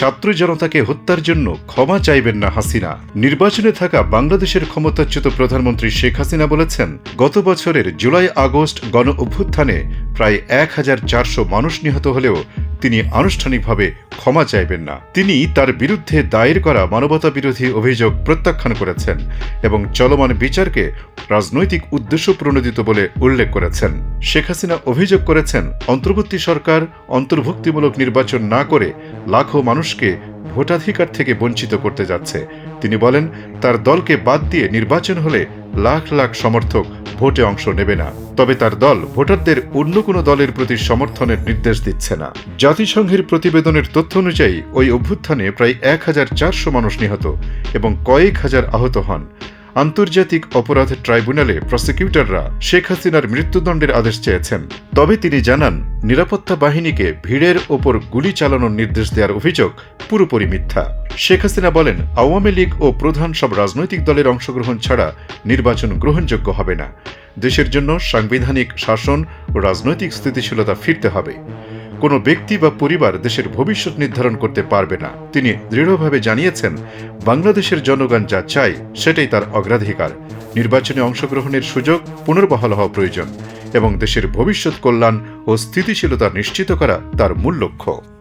ছাত্র জনতাকে হত্যার জন্য ক্ষমা চাইবেন না হাসিনা। নির্বাচনে থাকা বাংলাদেশের ক্ষমতাচ্যুত প্রধানমন্ত্রী শেখ হাসিনা বলেছেন, গত বছরের জুলাই আগস্ট গণ অভ্যুত্থানে প্রায় এক হাজার চারশো মানুষ নিহত হলেও তিনি আনুষ্ঠানিকভাবে ক্ষমা চাইবেন না। তিনি তার বিরুদ্ধে দায়ের করা মানবতা বিরোধী অভিযোগ প্রত্যাখ্যান করেছেন এবং চলমান বিচারকে রাজনৈতিক উদ্দেশ্য প্রণোদিত বলে উল্লেখ করেছেন। শেখ হাসিনা অভিযোগ করেছেন, অন্তর্বর্তী সরকার অন্তর্ভুক্তিমূলক নির্বাচন না করে লাখো মানুষকে ভোটাধিকার থেকে বঞ্চিত করতে যাচ্ছে। তিনি বলেন, তার দলকে বাদ দিয়ে নির্বাচন হলে লাখ লাখ সমর্থক ভোটে অংশ নেবে না। তবে তার দল ভোটারদের অন্য কোনো দলের প্রতি সমর্থনের নির্দেশ দিচ্ছে না। জাতিসংঘের প্রতিবেদনের তথ্য অনুযায়ী, ওই অভ্যুত্থানে প্রায় এক হাজার চারশো মানুষ নিহত এবং কয়েক হাজার আহত হন। আন্তর্জাতিক অপরাধ ট্রাইব্যুনালে প্রসিকিউটররা শেখ হাসিনার মৃত্যুদণ্ডের আদেশ চেয়েছেন। তবে তিনি জানান, নিরাপত্তা বাহিনীকে ভিড়ের ওপর গুলি চালানোর নির্দেশ দেওয়ার অভিযোগ পুরোপুরি মিথ্যা। শেখ হাসিনা বলেন, আওয়ামী লীগ ও প্রধান সব রাজনৈতিক দলের অংশগ্রহণ ছাড়া নির্বাচন গ্রহণযোগ্য হবে না। দেশের জন্য সাংবিধানিক শাসন ও রাজনৈতিক স্থিতিশীলতা ফিরতে হবে। কোনো ব্যক্তি বা পরিবার দেশের ভবিষ্যৎ নির্ধারণ করতে পারবে না। তিনি দৃঢ়ভাবে জানিয়েছেন, বাংলাদেশের জনগণ যা চায়, সেটাই তার অগ্রাধিকার। নির্বাচনে অংশগ্রহণের সুযোগ পুনর্বহাল হওয়া প্রয়োজন এবং দেশের ভবিষ্যৎ কল্যাণ ও স্থিতিশীলতা নিশ্চিত করা তার মূল লক্ষ্য।